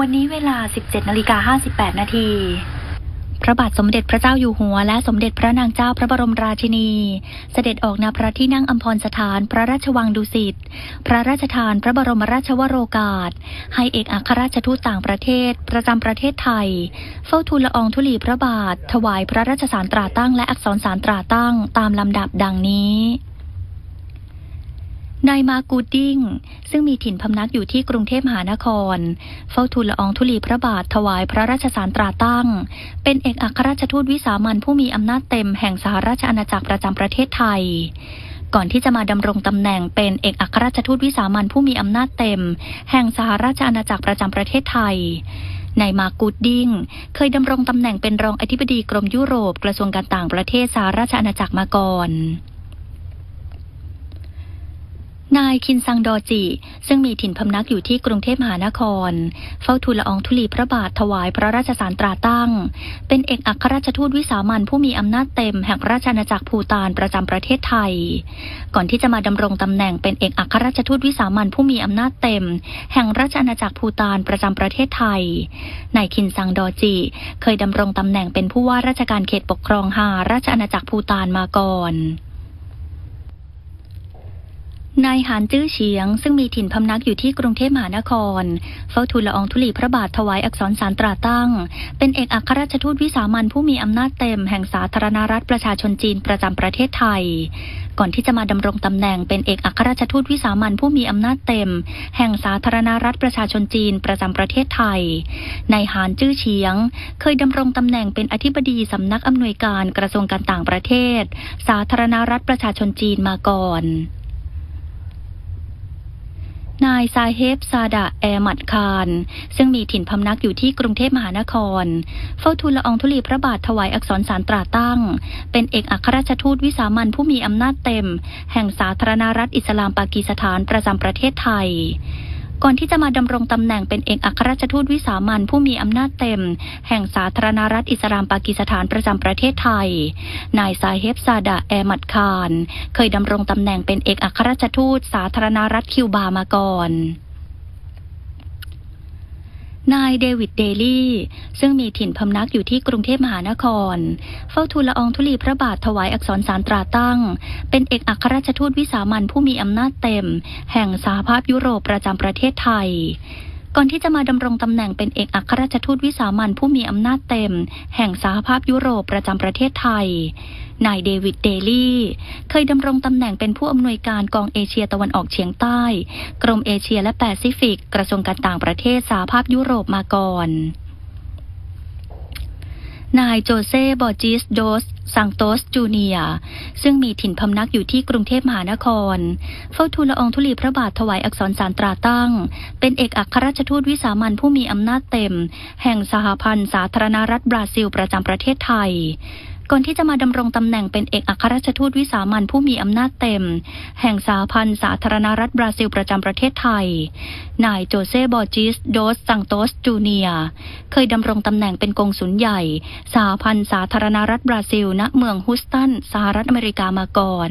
วันนี้เวลา 17นาฬิกา58 นาทีพระบาทสมเด็จพระเจ้าอยู่หัว และสมเด็จพระนางเจ้าพระบรมราชินี เสด็จออกณพระที่นั่งอัมพรสถานพระราชวังดุสิต พระราชทานพระบรมราชวโรกาส ให้เอกอัครราชทูตต่างประเทศ ประจำประเทศไทย เฝ้าทูลละอองธุลีพระบาท ถวายพระราชสารตราตั้งและอักษรสารตราตั้งตามลำดับดังนี้ นายมากูดิ้ง ซึ่งมีถิ่นพำนักอยู่ที่กรุงเทพมหานคร เฝ้าทูลละอองธุลีพระบาทถวายพระราชสารตราตั้ง เป็นเอกอัครราชทูตวิสามันผู้มีอำนาจเต็มแห่งสหราชอาณาจักรประจำประเทศไทย ก่อนที่จะมาดำรงตำแหน่งเป็นเอกอัครราชทูตวิสามันผู้มีอำนาจเต็ม แห่งสหราชอาณาจักรประจำประเทศไทยนายมากูดดิ้ง เคยดำรงตำแหน่งเป็นรองอธิบดีกรมยุโรปกระทรวงการต่างประเทศสหราชอาณาจักรมาก่อน นายคินซังดอจิ ซึ่งมีถิ่นพำนักอยู่ที่กรุงเทพมหานคร เฝ้าทูลละอองธุลีพระบาทถวายพระราชสารตราตั้ง เป็นเอกอัครราชทูตวิสามันผู้มีอำนาจเต็มแห่งราชอาณาจักรภูตานประจำประเทศไทย ก่อนที่จะมาดำรงตำแหน่งเป็นเอกอัครราชทูตวิสามันผู้มีอำนาจเต็ม แห่งราชอาณาจักรภูตานประจำประเทศไทย นายคินซังดอจิ เคยดำรงตำแหน่งเป็นผู้ว่าราชการเขตปกครองหาราชอาณาจักรภูตานมาก่อน นายหานจื้อเฉียง ซึ่งมีถิ่นพำนักอยู่ที่กรุงเทพมหานคร เฝ้าทูลละอองธุลีพระบาทถวายอักษรสารตราตั้ง เป็นเอกอัครราชทูตวิสามันผู้มีอำนาจเต็มแห่งสาธารณรัฐประชาชนจีนประจำประเทศไทย ก่อนที่จะมาดำรงตำแหน่งเป็นเอกอัครราชทูตวิสามันผู้มีอำนาจเต็ม แห่งสาธารณรัฐประชาชนจีนประจำประเทศไทยนายหานจื้อเฉียง เคยดำรงตำแหน่งเป็นอธิบดีสำนักอำนวยการกระทรวงการต่างประเทศ สาธารณรัฐประชาชนจีนมาก่อน นายซาเฮบซาดะแอร์มัดคาร ซึ่งมีถิ่นพำนักอยู่ที่กรุงเทพมหานคร เฝ้าทูลละอองธุลีพระบาทถวายอักษรสารตราตั้ง เป็นเอกอัครราชทูตวิสามันผู้มีอำนาจเต็ม แห่งสาธารณรัฐอิสลามปากีสถานประจำประเทศไทย ก่อนที่จะมาดำรงตำแหน่งเป็นเอกอัครราชทูตวิสามันผู้มีอำนาจเต็ม แห่งสาธารณรัฐอิสลามปากีสถานประจำประเทศไทย นายซาเฮบซาดะแอร์มัดคารเคยดำรงตำแหน่งเป็นเอกอัครราชทูตสาธารณรัฐคิวบามาก่อน นายเดวิดเดลี่ ซึ่งมีถิ่นพำนักอยู่ที่กรุงเทพมหานคร เฝ้าทูลละอองธุลีพระบาทถวายอักษรสารตราตั้ง เป็นเอกอัครราชทูตวิสามันผู้มีอำนาจเต็ม แห่งสหภาพยุโรปประจำประเทศไทยก่อนที่จะมาดำรงตำแหน่งเป็นเอกอัครราชทูตวิสามันผู้มีอำนาจเต็ม แห่งสหภาพยุโรปประจำประเทศไทย นายเดวิดเดลี่ เคยดำรงตำแหน่งเป็นผู้อำนวยการกองเอเชียตะวันออกเฉียงใต้ กรมเอเชียและแปซิฟิก กระทรวงการต่างประเทศสหภาพยุโรปมาก่อน นายโจเซ่บอร์จิสโดสซังโตสจูเนีย ซึ่งมีถิ่นพำนักอยู่ที่กรุงเทพมหานคร เฝ้าทูลละอองธุลีพระบาทถวายอักษรสารตราตั้ง เป็นเอกอัครราชทูตวิสามันผู้มีอำนาจเต็ม แห่งสหพันธ์สาธารณรัฐบราซิลประจำประเทศไทย ก่อนที่จะมาดำรงตำแหน่งเป็นเอกอัครราชทูตวิสามันผู้มีอำนาจเต็ม แห่งสาพันธ์สาธารณรัฐบราซิลประจำประเทศไทย นายโจเซบอร์จิสโดสซังโตสจูเนียเคยดำรงตำแหน่งเป็นกงสุลใหญ่ สาพันธ์สาธารณรัฐบราซิล ณ เมืองฮุสตันสหรัฐอเมริกามาก่อน